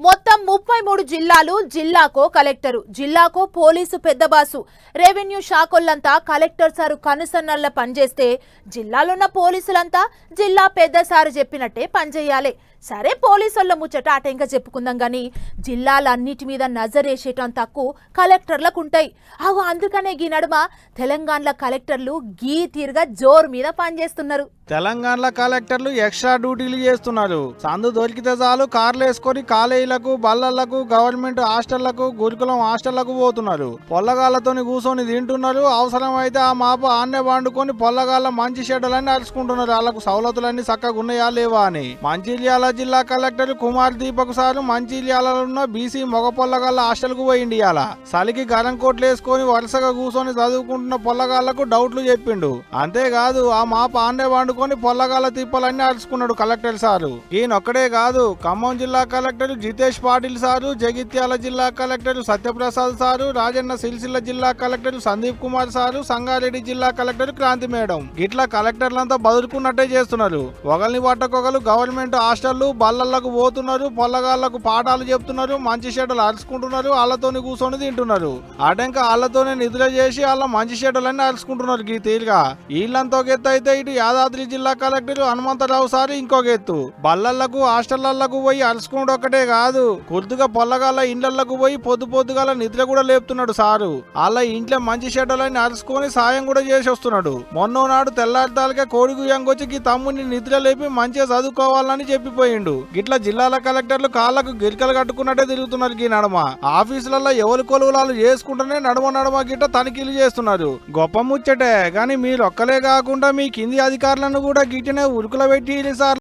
మొత్తం ముప్పై మూడు జిల్లాలు జిల్లాకో కలెక్టరు జిల్లాకో పోలీసు పెద్దబాసు రెవెన్యూ శాఖలంతా కలెక్టర్ సారు కనుసన్నల్ల పనిచేస్తే జిల్లాలున్న పోలీసులంతా జిల్లా పెద్ద సారు చెప్పినట్టే పనిచేయాలి. సరే పోలీసుల ముచ్చట అట చెప్పుకుందాం గాని జిల్లాలన్నిటి మీద నజరేసేటం తక్కువ కలెక్టర్లకు ఉంటాయి అవు అందుకనే గీ నడుమ తెలంగాణలో కలెక్టర్లు గీ తీరుగా జోరు మీద పనిచేస్తున్నారు. తెలంగాణలో కలెక్టర్లు ఎక్స్ట్రా డ్యూటీలు చేస్తున్నారు. సందు దొరికితే చాలు కార్లు వేసుకొని కాలేజీలకు బల్లలకు గవర్నమెంట్ హాస్టళ్ళకు గురుకులం హాస్టళ్ళకు పోతున్నారు. పొల్లగాళ్ళతోని కూర్చొని తింటున్నారు. అవసరం అయితే ఆ మాప ఆన్నే వండుకొని పొల్లగాళ్ళ మంచి షెడ్డలన్నీ అరుచుకుంటున్నారు. వాళ్ళకు సవలతులన్నీ చక్కగా ఉన్నాయా లేవా అని. మంచిర్యాల జిల్లా కలెక్టర్ కుమార్ దీపక్ సారు మంచిర్యాలలో ఉన్న బీసీ మగ పొల్లగాళ్ళ హాస్టల్కు పోయిండి ఇవాళ చలికి గరం కోట్లు వేసుకొని వరుసగా కూర్చొని చదువుకుంటున్న పొల్లగాళ్ళకు డౌట్లు చెప్పిండు. అంతేకాదు ఆ మాప ఆన్నే వండుకొని పొల్లగాళ్ళ తిప్పలన్నీ అరుచుకున్నాడు కలెక్టర్ సారు. ఈయనొక్కడే కాదు ఖమ్మం జిల్లా కలెక్టర్ జితేష్ పాటిల్ సారు జగిత్యాల జిల్లా కలెక్టర్ సత్యప్రసాద్ సారు రాజన్న సిరిసిల్ల జిల్లా కలెక్టర్ సందీప్ కుమార్ సారు సంగారెడ్డి జిల్లా కలెక్టర్ క్రాంతి మేడం. ఇట్లా కలెక్టర్లంతా బదులుకున్నట్టే చేస్తున్నారు. ఒకరిని పట్టకొకరు గవర్నమెంట్ హాస్టళ్ళు బల్లలకు పోతున్నారు పొల్లగాళ్ళకు పాఠాలు చెప్తున్నారు మంచి షెడ్డలు అరుచుకుంటున్నారు వాళ్ళతోని కూర్చొని తింటున్నారు. అటెంక వాళ్ళతోనే నిద్ర చేసి వాళ్ళ మంచి షెడ్డలన్నీ అరుచుకుంటున్నారు ఈ తీరుగా వీళ్ళంతా గెత్తు అయితే ఇటు యాదాద్రి జిల్లా కలెక్టర్ హనుమంతరావు సారు ఇంకో గెత్తు బల్లలకు హాస్టళ్ళకు పోయి అరుచుకుంటూ ఒకటే కాదు. కొద్దిగా పొల్లగాళ్ళ ఇండ్లకు పోయి పొద్దు పొద్దుగాల నిద్ర కూడా లేపుతున్నాడు సారు. వాళ్ళ ఇంట్లో మంచి షెడ్డలని అరుచుకొని సాయం కూడా చేసి వస్తున్నాడు మొన్న నాడు తెల్లారితాలకే కోడి గుయ్యంగొచ్చి ఈ తమ్ముని నిద్ర లేపి మంచిగా చదువుకోవాలని చెప్పిపోయిండు. గిట్లా జిల్లాల కలెక్టర్లు కాళ్ళకు గిరికలు కట్టుకున్నట్టే తిరుగుతున్నారు ఈ నడమ. ఆఫీసులలో ఎవరి కొలువులాలు చేసుకుంటూనే నడమ నడమ గిట్ట తనిఖీలు చేస్తున్నారు. గొప్ప ముచ్చటే. కానీ మీరు ఒక్కలే కాకుండా మీ కింది అధికారులను కూడా గిట్టనే ఉరుకుల పెట్టి సార్